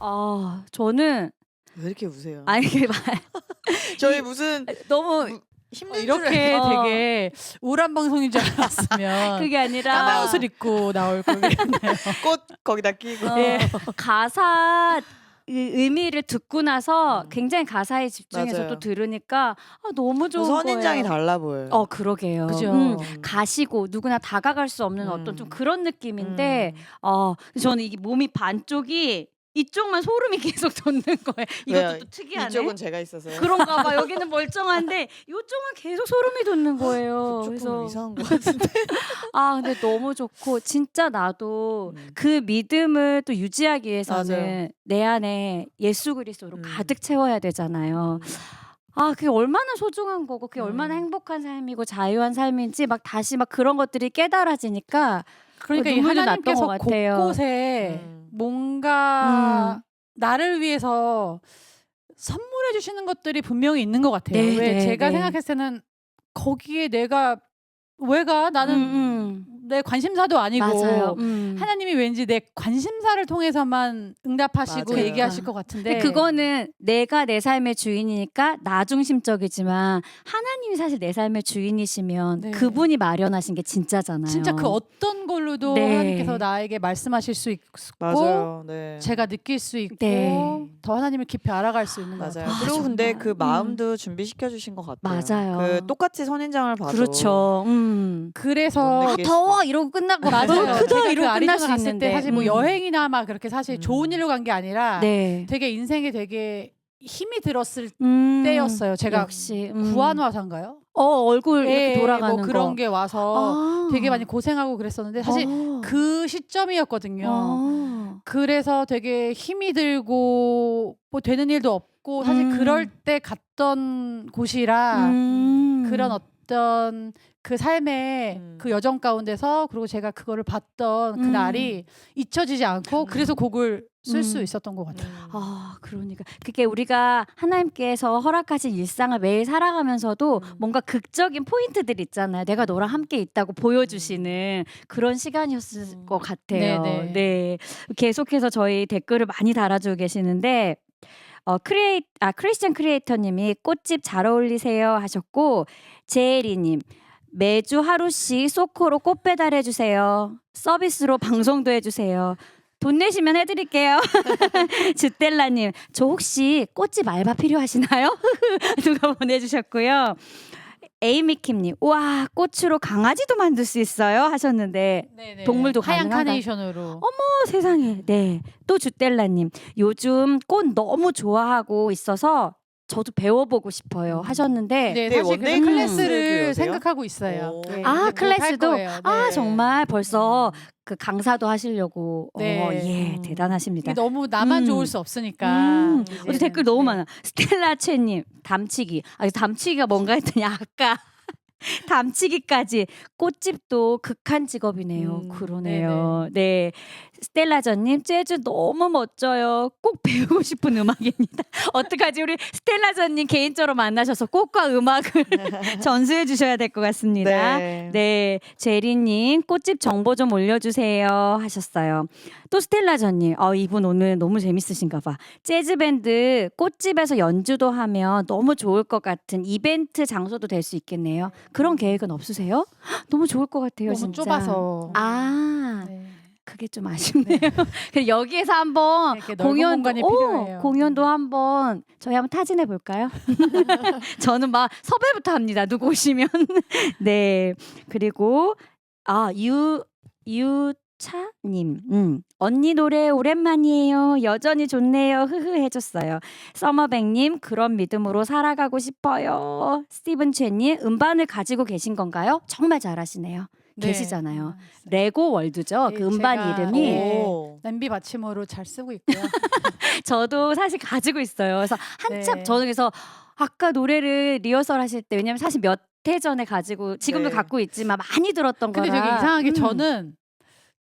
아 저는 왜 이렇게 우세요? 아니 이게 말- 저희 무슨 너무 무- 힘든 어, 줄 이렇게 어. 되게 우울한 방송인 줄 알았으면 그게 아니라 까만 옷을 입고 나올 걸 그랬네요. 꽃 거기다 끼고 어, 예. 가사 의- 의미를 듣고 나서 음. 굉장히 가사에 집중해서 맞아요. 또 들으니까 아, 너무 좋은 선인장이 거예요. 달라 보여요. 어 그러게요. 그죠. 음, 가시고 누구나 다가갈 수 없는 음. 어떤 좀 그런 느낌인데 음. 어 저는 이게 몸이 반쪽이 이쪽만 소름이 계속 돋는 거예요. 이것도 왜요? 또 특이하네. 이쪽은 제가 있어서요. 그런가 봐. 여기는 멀쩡한데 이쪽은 계속 소름이 돋는 거예요. 조금 그래서 이상한 것 같은데. 아 근데 너무 좋고 진짜 나도 음. 그 믿음을 또 유지하기 위해서는 맞아요. 내 안에 예수 그리스도로 음. 가득 채워야 되잖아요. 아 그게 얼마나 소중한 거고 그게 음. 얼마나 행복한 삶이고 자유한 삶인지 막 다시 막 그런 것들이 깨달아지니까 그러니까 이 눈물이 났던 하나님께서 것 같아요. 곳곳에 음. 뭔가 음. 나를 위해서 선물해 주시는 것들이 분명히 있는 것 같아요. 네, 왜 네, 제가 네. 생각했을 때는 거기에 내가 왜가 나는 음, 내 관심사도 음. 아니고. 음. 하나님이 왠지 내 관심사를 통해서만 응답하시고 맞아요. 얘기하실 것 같은데 근데 그거는 내가 내 삶의 주인이니까 나 중심적이지만 하나님이 사실 내 삶의 주인이시면 네. 그분이 마련하신 게 진짜잖아요. 진짜 그 어떤 걸로도 네. 하나님께서 나에게 말씀하실 수 있고 맞아요. 네. 제가 느낄 수 있고 네. 더 하나님을 깊이 알아갈 수 있는 것 맞아요. 같아요. 아, 그리고 근데 정말. 그 마음도 준비시켜 주신 것 같아요. 맞아요. 그 똑같이 선인장을 봐도 그렇죠. 음. 그래서 못아 더워 이러고 끝나고 맞아요. 너무 크다 제가 그 이러고 끝날 아리조나 수 있는데 때 사실 뭐 음. 여행이나 막 그렇게 사실 음. 좋은 일로 간 게 아니라 네. 되게 인생에 되게 힘이 들었을 음. 때였어요. 제가 역시 음. 구한화사인가요? 어 얼굴 이렇게 예, 돌아가는 뭐 그런 거. 게 와서 아. 되게 많이 고생하고 그랬었는데 사실 어. 그 시점이었거든요. 어. 그래서 되게 힘이 들고 뭐 되는 일도 없고 사실 음. 그럴 때 갔던 곳이라 음. 그런 어떤 그 삶의 음. 그 여정 가운데서 그리고 제가 그거를 봤던 그 음. 날이 잊혀지지 않고 그래서 곡을 쓸 수 음. 있었던 것 같아요. 음. 아, 그러니까 그게 우리가 하나님께서 허락하신 일상을 매일 살아가면서도 음. 뭔가 극적인 포인트들 있잖아요. 내가 너랑 함께 있다고 보여주시는 그런 시간이었을 음. 것 같아요. 네네. 네, 계속해서 저희 댓글을 많이 달아주고 계시는데. 어, 크리에이, 아, 크리스천 크리에이터님이 꽃집 잘 어울리세요 하셨고, 제에리님, 매주 하루씩 소코로 꽃 배달해 주세요. 서비스로 방송도 해주세요. 돈 내시면 해드릴게요. 주텔라님, 저 혹시 꽃집 알바 필요하시나요? 누가 보내주셨고요. 에이미킴님, 와 꽃으로 강아지도 만들 수 있어요 하셨는데 네네. 동물도 하얀 가능하다. 카네이션으로. 어 세상에, 네. 또 주텔라님, 요즘 꽃 너무 좋아하고 있어서 저도 배워보고 싶어요 하셨는데. 네, 네, 사실 그 원데이 클래스를 클래스도 생각하고 있어요. 오. 네, 아, 클래스도? 거예요. 아 네. 정말 벌써 그 강사도 하시려고 네. 어, 예 음. 대단하십니다. 너무 나만 음. 좋을 수 없으니까. 음. 어제 댓글 너무 네. 많아. 스텔라 채님 담치기. 아 담치기가 뭔가 했더니 아까 담치기까지 꽃집도 극한 직업이네요. 음, 그러네요. 네. 스텔라전님 재즈 너무 멋져요. 꼭 배우고 싶은 음악입니다. 어떡하지 우리 스텔라전님 개인적으로 만나셔서 꽃과 음악을 전수해 주셔야 될 것 같습니다. 네. 네, 제리님 꽃집 정보 좀 올려주세요 하셨어요. 또 스텔라 전님, 어, 이분 오늘 너무 재밌으신가 봐. 재즈 밴드 꽃집에서 연주도 하면 너무 좋을 것 같은 이벤트 장소도 될 수 있겠네요. 그런 계획은 없으세요? 헉, 너무 좋을 것 같아요, 너무 진짜. 좁아서. 아, 네. 그게 좀 아쉽네요. 그럼 여기에서 한번 이렇게 넓은 공연 공간이 어, 필요해요. 공연도 한번 저희 한번 타진해 볼까요? 저는 막 섭외부터 합니다. 누구 오시면 네 그리고 아유 유 차님 음 언니 노래 오랜만이에요. 여전히 좋네요. 흐흐 해줬어요. 서머백님 그런 믿음으로 살아가고 싶어요. 스티븐 최님 음반을 가지고 계신 건가요? 정말 잘하시네요. 네. 계시잖아요. 아, 레고 월드죠. 네, 그 음반 제가- 이름이 네. 오. 냄비 받침으로 잘 쓰고 있고요. 저도 사실 가지고 있어요. 그래서 한참 네. 저는 그래서 아까 노래를 리허설 하실 때 왜냐면 사실 몇 해 전에 가지고 지금도 네. 갖고 있지만 많이 들었던 근데 거라. 되게 이상하게 음. 저는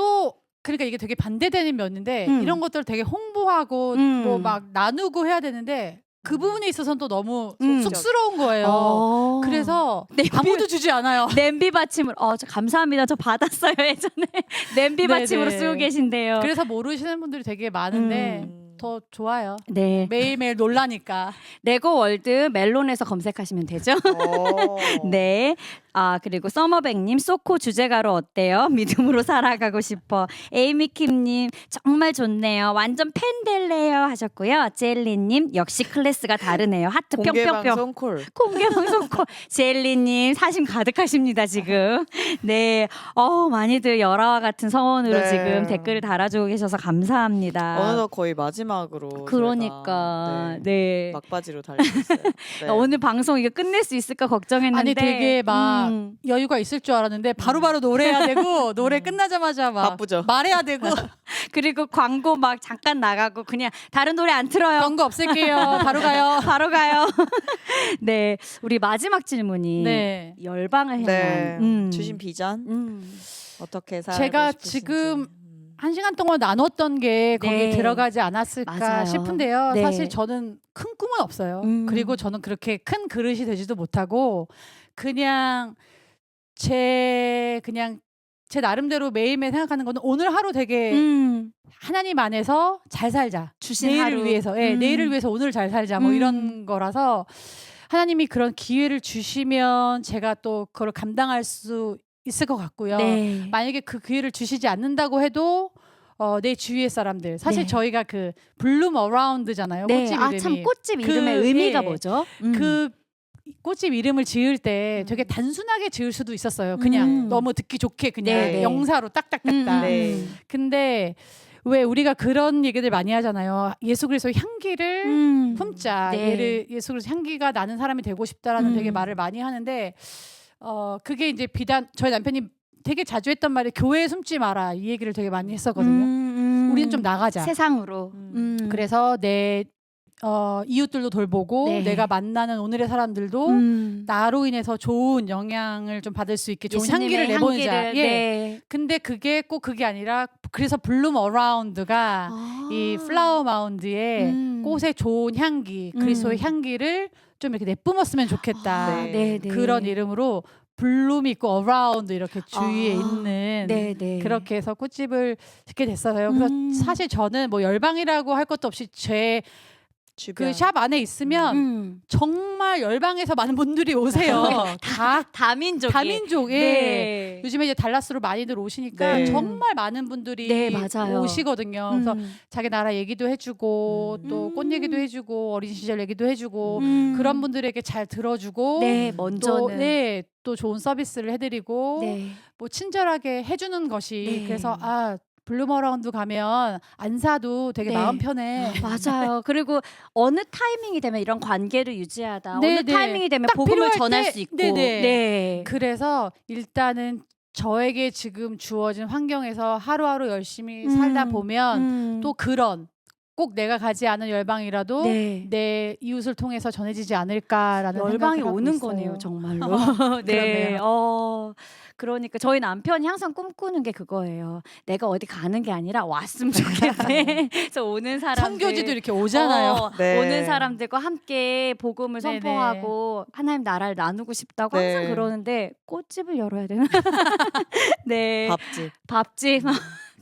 또 그러니까 이게 되게 반대되는 면인데 음. 이런 것들을 되게 홍보하고 음. 뭐 막 나누고 해야 되는데 그 부분에 있어서는 또 너무 음. 쑥스러운 거예요. 어. 그래서 냄비- 아무도 주지 않아요. 냄비 받침을 어, 저 감사합니다. 저 받았어요 예전에 냄비 네, 받침으로 네. 쓰고 계신데요. 그래서 모르시는 분들이 되게 많은데 음. 더 좋아요. 네. 매일매일 놀라니까. 레고 월드 멜론에서 검색하시면 되죠. 오. 네. 아, 그리고 서머백님, 소코 주제가로 어때요? 믿음으로 살아가고 싶어. 에이미킴님, 정말 좋네요. 완전 팬 될래요. 하셨고요. 젤리님, 역시 클래스가 다르네요. 하트 공개 뿅뿅뿅. 방송 콜. 공개 방송 콜. 젤리님, 사심 가득하십니다, 지금. 네. 어 많이들 열화와 같은 성원으로 네. 지금 댓글을 달아주고 계셔서 감사합니다. 어느덧 거의 마지막으로. 그러니까, 저희가, 네. 막바지로 달렸어요. 네. 오늘 방송 이거 끝낼 수 있을까 걱정했는데. 아니 되게 막 음. 여유가 있을 줄 알았는데 바로바로 노래해야 되고 노래 끝나자마자 막 바쁘죠. 말해야 되고 그리고 광고 막 잠깐 나가고 그냥 다른 노래 안 틀어요. 광고 없앨게요. 바로 가요. 바로 가요. 네, 우리 마지막 질문이 네. 열방을 향한 네. 음. 주신 비전 음. 어떻게 살고 제가 싶으신지. 지금 음. 한 시간 동안 나눴던 게 거기에 네. 들어가지 않았을까 맞아요. 싶은데요. 네. 사실 저는 큰 꿈은 없어요. 음. 그리고 저는 그렇게 큰 그릇이 되지도 못하고 그냥 제 그냥 제 나름대로 매일매일 생각하는 거는 오늘 하루 되게 음. 하나님 안에서 잘 살자. 주신 내일을 하루. 위해서, 예, 음. 내일을 위해서 오늘 잘 살자. 뭐 음. 이런 거라서 하나님이 그런 기회를 주시면 제가 또 그걸 감당할 수 있을 것 같고요. 네. 만약에 그 기회를 주시지 않는다고 해도 어, 내 주위의 사람들 사실 네. 저희가 그 블룸 어라운드잖아요. 네. 꽃집 아, 이름이 참 꽃집 그, 이름의 의미가 예. 뭐죠? 음. 그 꽃집 이름을 지을 때 음. 되게 단순하게 지을 수도 있었어요. 그냥 음. 너무 듣기 좋게 그냥 네, 네. 영사로 딱딱딱딱. 음, 네. 음. 근데 왜 우리가 그런 얘기들 많이 하잖아요. 예수 그리스도의 향기를 음. 품자. 네. 얘를 예수 그리스도 향기가 나는 사람이 되고 싶다라는 음. 되게 말을 많이 하는데 어 그게 이제 비단 저희 남편이 되게 자주 했던 말이 교회에 숨지 마라 이 얘기를 되게 많이 했었거든요. 음, 음. 우리는 좀 나가자. 세상으로. 음. 음. 그래서 내 어, 이웃들도 돌보고 네. 내가 만나는 오늘의 사람들도 음. 나로 인해서 좋은 영향을 좀 받을 수 있게 좋은 예수님의 향기를 내보자. 향기를, 예. 네. 근데 그게 꼭 그게 아니라 그래서 블룸 어라운드가 아. 이 플라워 마운드에 음. 꽃의 좋은 향기, 그리스도의 음. 향기를 좀 이렇게 내뿜었으면 좋겠다. 아, 네. 네, 네. 그런 이름으로 블룸이 있고 어라운드 이렇게 주위에 아, 있는 네, 네. 그렇게 해서 꽃집을 짓게 됐어요. 그래서 음. 사실 저는 뭐 열방이라고 할 것도 없이 제 그. 샵 안에 있으면 음. 정말 열방에서 많은 분들이 오세요. 다 다민족. 다민족. 예. 네. 요즘에 이제 달라스로 많이들 오시니까 네. 정말 많은 분들이 네, 맞아요. 오시거든요. 그래서 음. 자기 나라 얘기도 해주고 음. 또꽃 얘기도 해주고 어린 시절 얘기도 해주고 음. 그런 분들에게 잘 들어주고 네, 또, 먼저는 네, 또 좋은 서비스를 해드리고 네. 뭐 친절하게 해주는 것이 네. 그래서 아 블루머라운드 가면 안 사도 되게 네. 마음 편해. 맞아요. 그리고 어느 타이밍이 되면 이런 관계를 유지하다. 네, 어느 네. 타이밍이 되면 딱 복음을 필요할 전할 때, 수 있고. 네, 네. 네. 그래서 일단은 저에게 지금 주어진 환경에서 하루하루 열심히 살다 음. 보면 음. 또 그런 꼭 내가 가지 않은 열방이라도 네. 내 이웃을 통해서 전해지지 않을까라는 열방이 생각을 하고 오는 있어요. 거네요, 정말로. 네. 그러네요. 어. 그러니까 저희 남편이 항상 꿈꾸는 게 그거예요. 내가 어디 가는 게 아니라 왔으면 좋겠네. 그래서 오는 사람들 선교지도 이렇게 오잖아요. 어, 네. 오는 사람들과 함께 복음을 네네. 선포하고 하나님 나라를 나누고 싶다고 네. 항상 그러는데 꽃집을 열어야 되나? 네. 밥집. 밥집.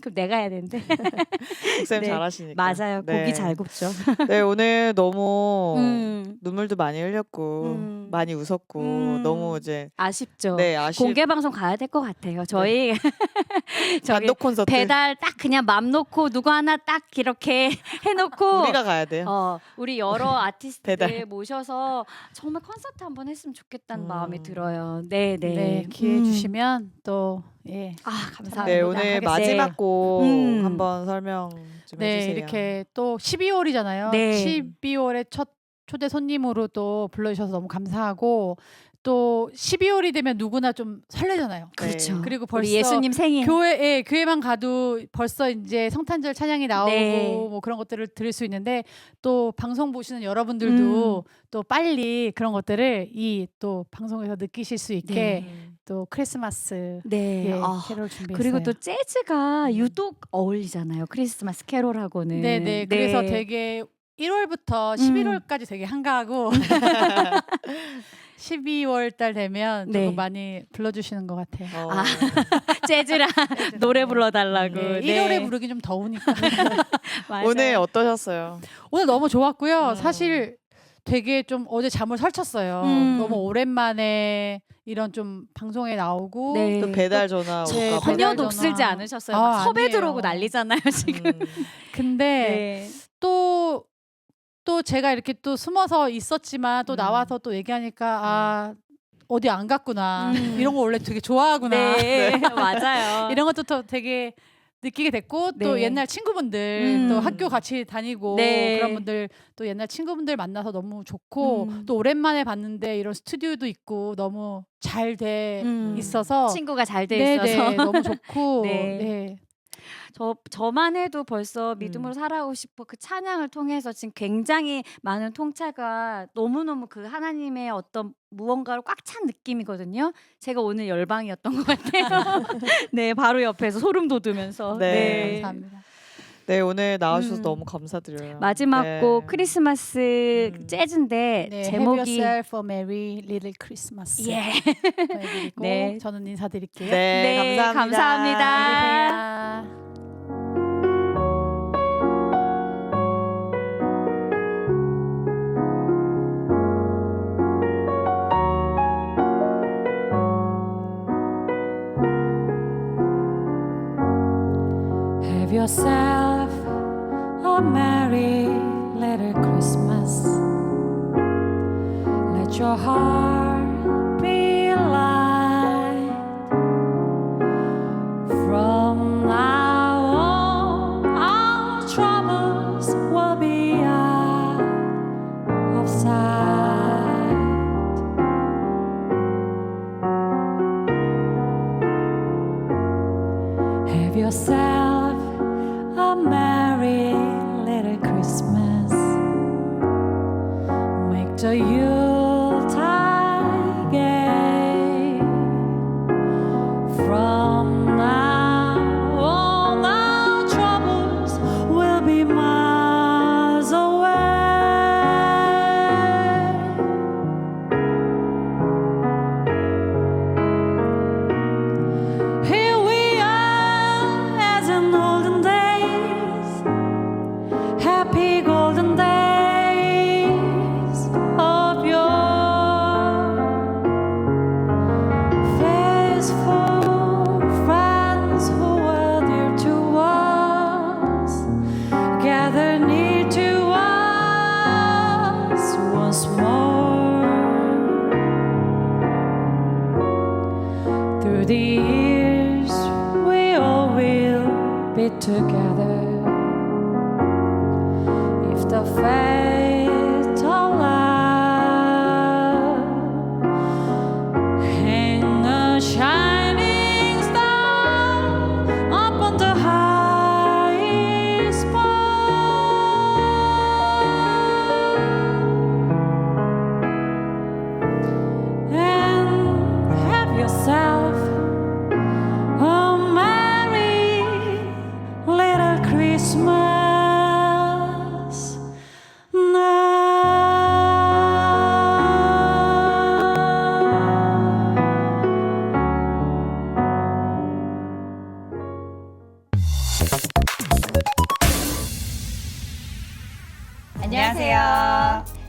그럼 내가 해야 되는데. 쌤 네. 잘하시니까. 맞아요. 네. 고기 잘 굽죠. 네 오늘 너무 음, 눈물도 많이 흘렸고 음. 많이 웃었고 음. 너무 이제 아쉽죠. 네 아쉽 공개 방송 가야 될 것 같아요. 저희 저기 단독 콘서트 배달 딱 그냥 맘 놓고 누구 하나 딱 이렇게 해놓고 우리가 가야 돼요. 어, 우리 여러 아티스트들. 모셔서 정말 콘서트 한번 했으면 좋겠다는 음. 마음이 들어요. 네, 네. 네, 기회 음. 주시면 또 예. 아, 감사합니다. 네 오늘. 마지막 곡 음. 한번 설명 좀 네, 해주세요. 이렇게 또 12월이잖아요. 네. 12월에 첫 초대 손님으로 또 불러주셔서 너무 감사하고 또 12월이 되면 누구나 좀 설레잖아요. 그렇죠. 네. 그리고 벌써 우리 예수님 생일. 교회에 교회만 가도 벌써 이제 성탄절 찬양이 나오고 네. 뭐 그런 것들을 들을 수 있는데 또 방송 보시는 여러분들도 음. 또 빨리 그런 것들을 이 또 방송에서 느끼실 수 있게 네. 음. 또 크리스마스 네. 예, 아, 캐롤 준비했어요. 그리고 또 재즈가 유독 어울리잖아요. 크리스마스 캐롤하고는. 네네 그래서 되게 1월부터 음. 11월까지 되게 한가하고 12월 달 되면 네. 조금 많이 불러주시는 것 같아요. 어. 아. 재즈랑 노래 불러달라고. 네, 네. 이 노래 부르기 좀 더우니까 맞아요. 오늘 어떠셨어요? 오늘 너무 좋았고요. 음. 사실 되게 좀 어제 잠을 설쳤어요. 음. 너무 오랜만에 이런 좀 방송에 나오고 네. 또 배달 전화 네, 올까 봐. 배달 전혀 전화. 녹슬지 않으셨어요. 아, 막 섭외 아니에요. 들어오고 난리잖아요 지금. 음. 근데 네. 또, 또 제가 이렇게 또 숨어서 있었지만 또 음. 나와서 또 얘기하니까 아 어디 안 갔구나 음. 이런 거 원래 되게 좋아하구나 네, 맞아요. 이런 것도 또 되게 느끼게 됐고 또 네. 옛날 친구분들 음. 또 학교 같이 다니고 네. 그런 분들 또 옛날 친구분들 만나서 너무 좋고 음. 또 오랜만에 봤는데 이런 스튜디오도 있고 너무 잘 돼 음. 있어서 친구가 잘 돼 네네 있어서 너무 좋고 네. 네. 저 저만 해도 벌써 음. 믿음으로 살아가고 싶어 그 찬양을 통해서 지금 굉장히 많은 통찰과 너무 너무 그 하나님의 어떤 무언가를 꽉찬 느낌이거든요. 제가 오늘 열방이었던 것 같아요. 네, 바로 옆에서 소름 돋으면서. 네. 네. 감사합니다. 네 오늘 나와주셔서 음. 너무 감사드려요. 마지막 네. 곡 크리스마스 음. 재즈인데 네, Have 제목이 yourself a merry little Christmas. 예. 보내드리고 네. 저는 인사드릴게요. 네, 감사합니다. 감사합니다. 안녕히 계세요. Have yourself merry little Christmas. Let your heart to you. Years, we all will be together. If the fate allow, hang a shining star upon the highest bar. And have yourself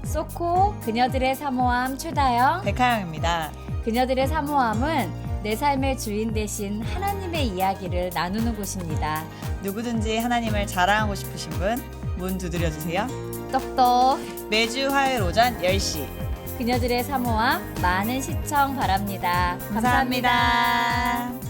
소코 그녀들의 사모함 최다영. 백하영입니다. 그녀들의 사모함은 내 삶의 주인 대신 하나님의 이야기를 나누는 곳입니다. 누구든지 하나님을 자랑하고 싶으신 분 문 두드려 주세요. 똑똑 매주 화요일 오전 10시. 그녀들의 사모함 많은 시청 바랍니다 감사합니다. 감사합니다.